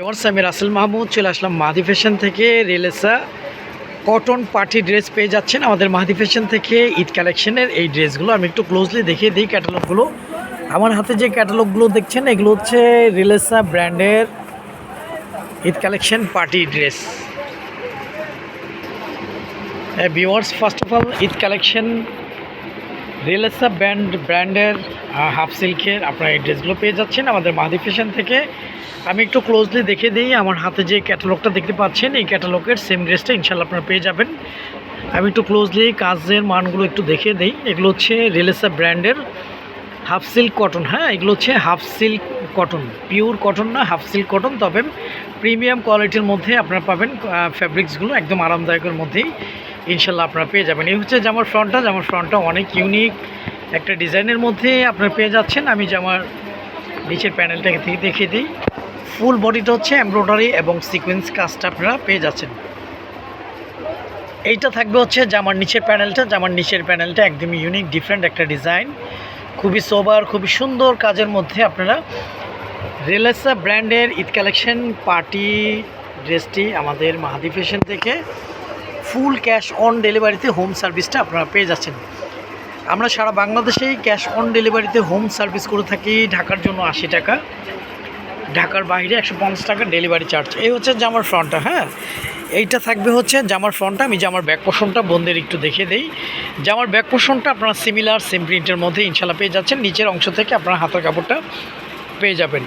Viewers, আমি রাসেল মাহমুদ চলে আসলাম মাহাদি fashion থেকে। রিলেসা কটন পার্টি ড্রেস পেয়ে যাচ্ছেন আমাদের মাহাদি ফ্যাশন থেকে। ঈদ কালেকশনের এই ড্রেসগুলো আমি একটু ক্লোজলি দেখিয়ে দিই ক্যাটালগুলো আমার হাতে যে ক্যাটালগুলো দেখছেন এগুলো হচ্ছে রিলেসা ব্র্যান্ডের Eid collection party dress viewers first of all Eid collection রিলেসা brand ব্র্যান্ডের হাফ সিল্কের আপনারা এই ড্রেসগুলো পেয়ে যাচ্ছেন আমাদের মাহাদি ফ্যাশন থেকে। আমি একটু ক্লোজলি দেখে দিই, আমার হাতে যে ক্যাটালগটা দেখতে পাচ্ছেন, এই ক্যাটালগের সেম ড্রেসটা ইনশাল্লাহ আপনারা পেয়ে যাবেন। আমি একটু ক্লোজলি কাজের মানগুলো একটু দেখে দিই। এগুলো হচ্ছে রিলেসা ব্র্যান্ডের হাফ সিল্ক কটন। হ্যাঁ এগুলো হচ্ছে half silk cotton. Pure cotton না, হাফ সিল্ক কটন, তবে প্রিমিয়াম কোয়ালিটির মধ্যে আপনারা পাবেন ফ্যাব্রিক্সগুলো একদম আরামদায়কের মধ্যেই। ইনশাল্লাহ আপনারা পেয়ে যাবেন। এই হচ্ছে জামার ফ্রন্টটা। জামার ফ্রন্টটা অনেক ইউনিক একটা ডিজাইনের মধ্যে আপনারা পেয়ে যাচ্ছেন। আমি জামার নিচের প্যানেলটাকে থেকে দেখিয়ে দিই। ফুল বডিটা হচ্ছে এমব্রয়ডারি এবং সিকোয়েন্স কাজটা আপনারা পেয়ে যাচ্ছেন। এইটা থাকবে হচ্ছে জামার নিচের প্যানেলটা। জামার নিচের প্যানেলটা একদমই ইউনিক ডিফারেন্ট একটা ডিজাইন। খুবই সোবার খুবই সুন্দর কাজের মধ্যে আপনারা রেলেসা ব্র্যান্ডের ঈদ কালেকশন পার্টি ড্রেসটি আমাদের মাহাদি ফ্যাশন থেকে ফুল ক্যাশ অন ডেলিভারিতে হোম সার্ভিসটা আপনারা পেয়ে যাচ্ছেন। আমরা সারা বাংলাদেশেই ক্যাশ অন ডেলিভারিতে হোম সার্ভিস করে থাকি, ঢাকার জন্য আশি টাকা। ঢাকার বাইরে একশো পঞ্চাশ টাকা ডেলিভারি চার্জ। এই হচ্ছে জামার ফ্রন্টটা হ্যাঁ? এইটা থাকবে হচ্ছে জামার ফ্রন্টটা। আমি জামার ব্যাক পোষণটা বন্ধের একটু দেখে দিই। জামার ব্যাক পোষণটা আপনারা সিমিলার, সেম প্রিন্টের মধ্যে ইনশাল্লাহ পেয়ে যাচ্ছেন। নিচের অংশ থেকে আপনারা হাতের কাপড়টা পেয়ে যাবেন।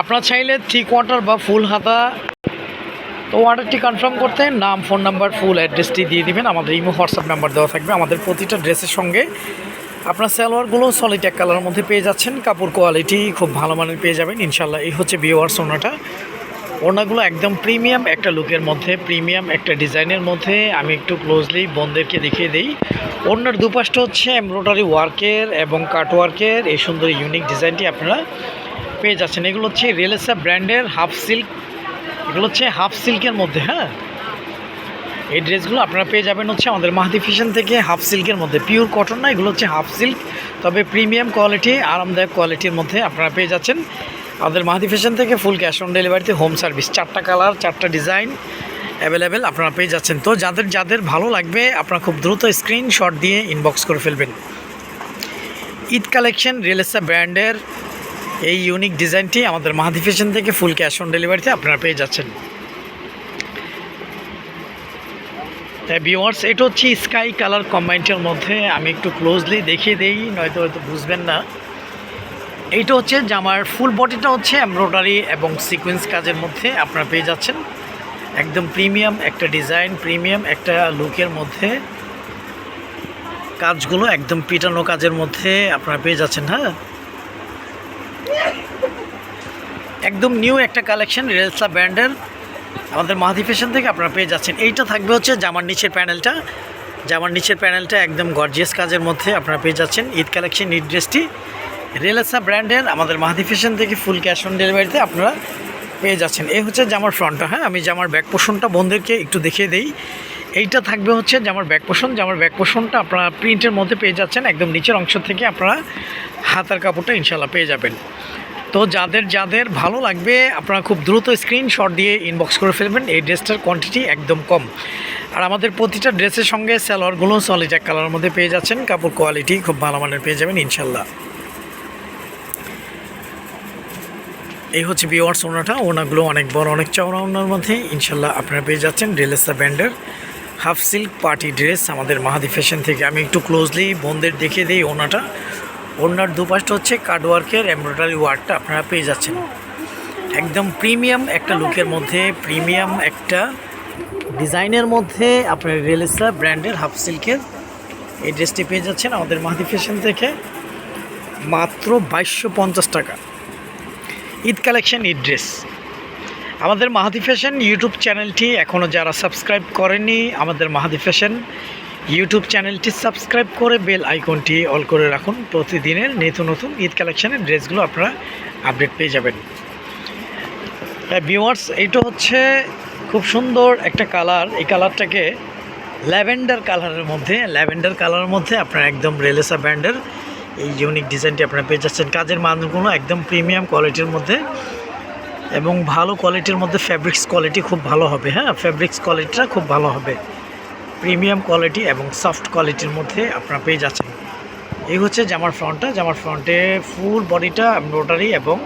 আপনারা চাইলে থ্রি কোয়ার্টার বা ফুল হাতা তো অর্ডারটি কনফার্ম করতে নাম ফোন নাম্বার ফুল অ্যাড্রেসটি দিয়ে দিবেন। আমাদের ইমো হোয়াটসঅ্যাপ নাম্বার দেওয়া থাকবে। আমাদের প্রতিটা ড্রেসের সঙ্গে আপনার সালোয়ারগুলো সলিড এক কালারের মধ্যে পেয়ে যাচ্ছেন। কাপড় কোয়ালিটি খুব ভালো মানের পেয়ে যাবেন। ইনশাল্লাহ এই হচ্ছে বিওয়ার্স ওনাটা। ওনাগুলো একদম প্রিমিয়াম একটা লুকের মধ্যে প্রিমিয়াম একটা ডিজাইনের মধ্যে। আমি একটু ক্লোজলি বোনদেরকে দেখিয়ে দিই। ওনার দুপাশটা হচ্ছে এমব্রয়ডারি ওয়ার্কের এবং কাট ওয়ার্কের এই সুন্দর ইউনিক ডিজাইনটি আপনারা পেয়ে যাচ্ছেন। এগুলো হচ্ছে রিয়েলেসা ব্র্যান্ডের হাফ সিল্ক এগুলো হচ্ছে হাফ সিল্কের মধ্যে হ্যাঁ? এই ড্রেসগুলো আপনারা পেয়ে যাবেন হচ্ছে আমাদের মাহাদি ফ্যাশন থেকে হাফ সিল্কের মধ্যে। পিওর কটন না, এগুলো হচ্ছে হাফ সিল্ক তবে প্রিমিয়াম কোয়ালিটি আরামদায়ক কোয়ালিটির মধ্যে আপনারা পেয়ে যাচ্ছেন। আমাদের মাহাদি ফ্যাশন থেকে ফুল ক্যাশ অন ডেলিভারিতে হোম সার্ভিস চারটা কালার চারটা ডিজাইন অ্যাভেলেবেল আপনারা পেয়ে যাচ্ছেন। তো যাদের যাদের ভালো লাগবে, আপনারা খুব দ্রুত স্ক্রিনশট দিয়ে ইনবক্স করে ফেলবেন। ঈদ কালেকশন রিয়েলেসা ব্র্যান্ডের এই ইউনিক ডিজাইনটি আমাদের মাহাদি থেকে ফুল ক্যাশ অন ডেলিভারিতে আপনারা পেয়ে যাচ্ছেন। ভিওয়ার্স এটা হচ্ছে স্কাই কালার কম্বাইন্টের মধ্যে আমি একটু ক্লোজলি দেখিয়ে দিই, নয়তো হয়তো বুঝবেন না। এইটা হচ্ছে জামার ফুল বডিটা হচ্ছে এমব্রয়ডারি এবং সিকোয়েন্স কাজের মধ্যে আপনারা পেয়ে যাচ্ছেন। একদম প্রিমিয়াম একটা ডিজাইন প্রিমিয়াম একটা লুকের মধ্যে। কাজগুলো একদম পিটানো কাজের মধ্যে আপনারা পেয়ে যাচ্ছেন হ্যাঁ? একদম নিউ একটা কালেকশন রেলসা ব্র্যান্ডের। আমাদের মাহাদি ফ্যাশন থেকে আপনারা পেয়ে যাচ্ছেন। এইটা থাকবে হচ্ছে জামার নিচের প্যানেলটা। জামার নিচের প্যানেলটা একদম গর্জিয়াস কাজের মধ্যে আপনারা পেয়ে যাচ্ছেন। ঈদ কালেকশন, ঈদ ড্রেসটি রেলেসা ব্র্যান্ডের। আমাদের মাহাদি ফ্যাশন থেকে ফুল ক্যাশ অন ডেলিভারিতে আপনারা পেয়ে যাচ্ছেন। এই হচ্ছে জামার ফ্রন্টটা হ্যাঁ? আমি জামার ব্যাক পোষণটা বন্ধুদেরকে একটু দেখিয়ে দিই। এইটা থাকবে হচ্ছে জামার ব্যাক পোষণ জামার ব্যাক পোষণটা আপনারা প্রিন্টের মধ্যে পেয়ে যাচ্ছেন। একদম নিচের অংশ থেকে আপনারা হাতার কাপড়টা ইনশাল্লাহ পেয়ে যাবেন। তো যাদের যাদের ভালো লাগবে, আপনারা খুব দ্রুত স্ক্রিনশট দিয়ে ইনবক্স করে ফেলবেন। এই ড্রেসটার কোয়ান্টিটি একদম কম। আর আমাদের প্রতিটা ড্রেসের সঙ্গে সালোয়ারগুলো সলিড এক কালারের মধ্যে পেয়ে যাচ্ছেন। কাপড় কোয়ালিটি খুব ভালো মানের পেয়ে যাবেন, ইনশাল্লাহ। এই হচ্ছে বিওয়ার্স ওনাটা। ওনাগুলো অনেক বড়, অনেক চওড়া ওনার মধ্যে। ইনশাল্লাহ আপনারা পেয়ে যাচ্ছেন ড্রেলেসা ব্যান্ডের হাফ সিল্ক পার্টি ড্রেস আমাদের মাহাদি ফ্যাশন থেকে। আমি একটু ক্লোজলি বোনদের দেখিয়ে দিই ওনাটা। ওনার দুপাশটা হচ্ছে কার্ডওয়ার্কের এমব্রয়ডারি ওয়ার্কটা আপনারা পেয়ে যাচ্ছেন। একদম প্রিমিয়াম একটা লুকের মধ্যে, প্রিমিয়াম একটা ডিজাইনের মধ্যে আপনার রেলেসা ব্র্যান্ডের হাফ সিল্কের এই ড্রেসটি পেয়ে যাচ্ছেন আমাদের মাহাদি ফ্যাশন থেকে। মাত্র বাইশশো পঞ্চাশ টাকা। Eid collection, Eid dress. আমাদের মাহাদি ফ্যাশন ইউটিউব চ্যানেলটি এখনও যারা সাবস্ক্রাইব করেনি আমাদের মাহাদি ফ্যাশন ইউটিউব চ্যানেলটি সাবস্ক্রাইব করে বেল আইকনটি অল করে রাখুন। প্রতিদিনের নিত্য নতুন ঈদ কালেকশনের ড্রেসগুলো আপনারা আপডেট পেয়ে যাবেন। ভিউয়ার্স এইটা হচ্ছে খুব সুন্দর একটা কালার এই কালারটাকে ল্যাভেন্ডার কালারের মধ্যে, ল্যাভেন্ডার কালারের মধ্যে আপনার একদম রেলেসা ব্র্যান্ডের এই ইউনিক ডিজাইনটি আপনারা পেয়ে যাচ্ছেন। কাজের মানগুলো একদম প্রিমিয়াম কোয়ালিটির মধ্যে এবং ভালো কোয়ালিটির মধ্যে ফ্যাব্রিক্স কোয়ালিটি খুব ভালো হবে। হ্যাঁ ফ্যাব্রিক্স কোয়ালিটিটা খুব ভালো হবে। প্রিমিয়াম কোয়ালিটি এবং সফট কোয়ালিটির মধ্যে আপনারা পেয়ে যাচ্ছেন। এই হচ্ছে জামার ফ্রন্টটা। জামার ফ্রন্টে ফুল বডিটা এমব্রয়ডারি এবং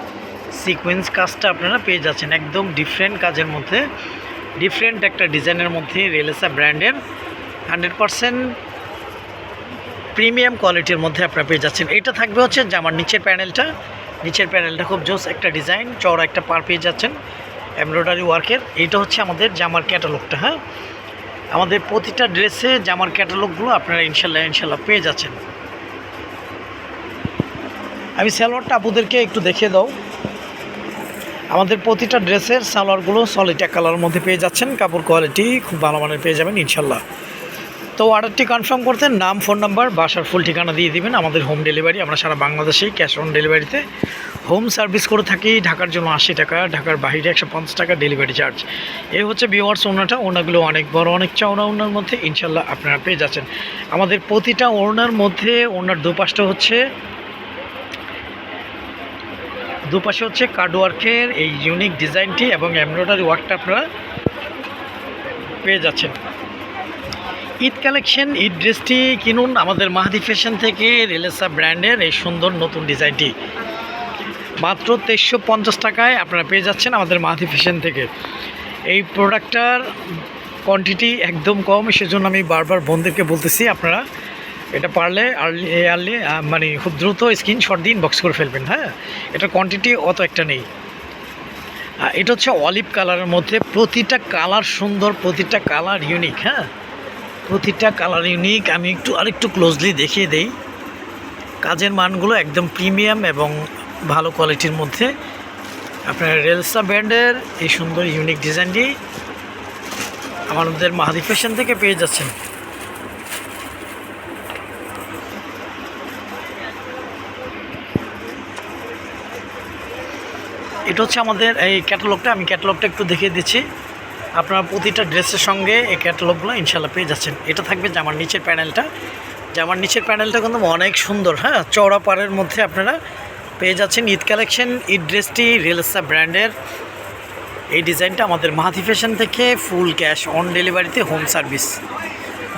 সিকোয়েন্স কাজটা আপনারা পেয়ে যাচ্ছেন। একদম ডিফারেন্ট কাজের মধ্যে, ডিফারেন্ট একটা ডিজাইনের মধ্যে রেলেসা ব্র্যান্ডের। হান্ড্রেড পারসেন্ট প্রিমিয়াম কোয়ালিটির মধ্যে আপনারা পেয়ে যাচ্ছেন। এটা থাকবে হচ্ছে জামার নিচের প্যানেলটা। নিচের প্যানেলটা খুব জোস একটা ডিজাইন, চওড়া একটা পার পেয়ে যাচ্ছেন। এমব্রয়ডারি ওয়ার্কের। এইটা হচ্ছে আমাদের জামার ক্যাটালগটা হ্যাঁ? আমাদের প্রতিটা ড্রেসে জামার ক্যাটালগুলো আপনারা ইনশাল্লাহ ইনশাল্লাহ পেয়ে যাচ্ছেন। আমি সালোয়ারটা আপুদেরকে একটু দেখিয়ে দাও। আমাদের প্রতিটা ড্রেসের সালোয়ারগুলো সলিটা কালার মধ্যে পেয়ে যাচ্ছেন। কাপড় কোয়ালিটি খুব ভালো মানের পেয়ে যাবেন ইনশাল্লাহ। তো অর্ডারটি কনফার্ম করতে নাম ফোন নাম্বার বাসার ফুল ঠিকানা দিয়ে দিবেন। আমাদের হোম ডেলিভারি আমরা সারা বাংলাদেশেই ক্যাশ অন ডেলিভারিতে হোম সার্ভিস করে থাকি, ঢাকার জন্য আশি টাকা, ঢাকার বাইরে একশো পঞ্চাশ টাকা ডেলিভারি চার্জ। এই হচ্ছে বিওয়ার্স ওনাটা, ওনাগুলো অনেক বড়, অনেক চাওনা ওনার মধ্যে, ইনশাল্লাহ আপনারা পেয়ে যাচ্ছেন। আমাদের প্রতিটা ওনার মধ্যে ওনার দুপাশটা হচ্ছে, দুপাশে হচ্ছে কার্ডওয়ার্কের এই ইউনিক ডিজাইনটি এবং এমব্রয়ডারি ওয়ার্কটা আপনারা পেয়ে যাচ্ছেন। ঈদ কালেকশন ঈদ ড্রেসটি কিনুন আমাদের মাহাদি ফ্যাশন থেকে, রেলেসা ব্র্যান্ডের এই সুন্দর নতুন ডিজাইনটি মাত্র তেইশশো পঞ্চাশ টাকায় আপনারা পেয়ে যাচ্ছেন আমাদের মাহাদি ফ্যাশন থেকে। এই প্রোডাক্টটার কোয়ান্টিটি একদম কম, সেজন্য আমি বারবার বোনদেরকে বলতেছি, আপনারা এটা পারলে আর্লি আর্লি মানে খুব দ্রুত স্ক্রিনশট দিন বক্স করে ফেলবেন হ্যাঁ? এটার কোয়ান্টিটি অত একটা নেই। এটা হচ্ছে অলিভ কালারের মধ্যে প্রতিটা কালার সুন্দর, প্রতিটা কালার ইউনিক হ্যাঁ? প্রতিটা কালার ইউনিক আমি একটু আরেকটু ক্লোজলি দেখিয়ে দেই। কাজের মানগুলো একদম প্রিমিয়াম এবং ভালো কোয়ালিটির মধ্যে আপনার রেলসা ব্র্যান্ডের এই সুন্দর ইউনিক ডিজাইনটি আমাদের মাহাদি ফ্যাশন থেকে পেয়ে যাচ্ছেন। এটা হচ্ছে আমাদের এই ক্যাটালগটা আমি ক্যাটালগটা একটু দেখিয়ে দিচ্ছি। আপনারা প্রতিটা ড্রেসের সঙ্গে এই ক্যাটালগুলো ইনশাল্লাহ পেয়ে যাচ্ছেন। এটা থাকবে জামার নিচের প্যানেলটা জামার নিচের প্যানেলটা কিন্তু অনেক সুন্দর হ্যাঁ? চওড়া পাড়ের মধ্যে আপনারা পেয়ে যাচ্ছেন ঈদ কালেকশন, ঈদ ড্রেসটি রিয়েলসা ব্র্যান্ডের। এই ডিজাইনটা আমাদের মাহাতি ফ্যাশন থেকে ফুল ক্যাশ অন ডেলিভারিতে হোম সার্ভিস।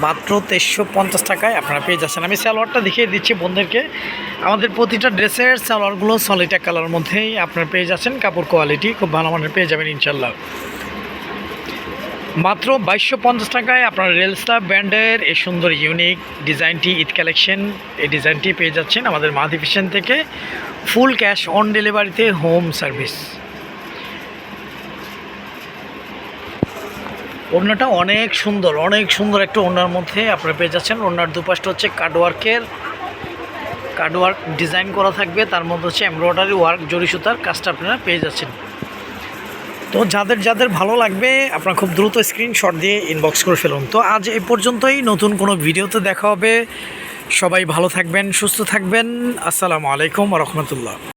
মাত্র তেইশশো পঞ্চাশ টাকায় আপনারা পেয়ে যাচ্ছেন। আমি সালোয়ারটা দেখিয়ে দিচ্ছি বন্ধুদেরকে আমাদের প্রতিটা ড্রেসের সালোয়ারগুলো সলিটা কালার মধ্যেই আপনারা পেয়ে যাচ্ছেন। কাপড় কোয়ালিটি খুব ভালো মানের পেয়ে যাবেন ইনশাল্লাহ মাত্র বাইশশো পঞ্চাশ টাকায় আপনার রেলস্টার ব্র্যান্ডের এই সুন্দর ইউনিক ডিজাইনটি ঈদ কালেকশন এই ডিজাইনটি পেয়ে যাচ্ছেন আমাদের মাহাদি থেকে ফুল ক্যাশ অন ডেলিভারিতে হোম সার্ভিস ওড়নাটা অনেক সুন্দর অনেক সুন্দর একটা ওড়নার মধ্যে আপনারা পেয়ে যাচ্ছেন। ওড়নার দুপাশটা হচ্ছে কার্ডওয়ার্কের কার্ডওয়ার্ক ডিজাইন করা থাকবে। তার মধ্যে হচ্ছে এমব্রয়ডারি ওয়ার্ক জরি সুতার কাজটা আপনারা পেয়ে যাচ্ছেন। তো যাদের যাদের ভালো লাগবে, আপনারা খুব দ্রুত স্ক্রিনশট দিয়ে ইনবক্স করে ফেলুন। তো আজ এ পর্যন্তই, নতুন কোনো ভিডিওতে দেখা হবে। সবাই ভালো থাকবেন, সুস্থ থাকবেন। আসসালামু আলাইকুম রহমতুল্লাহ।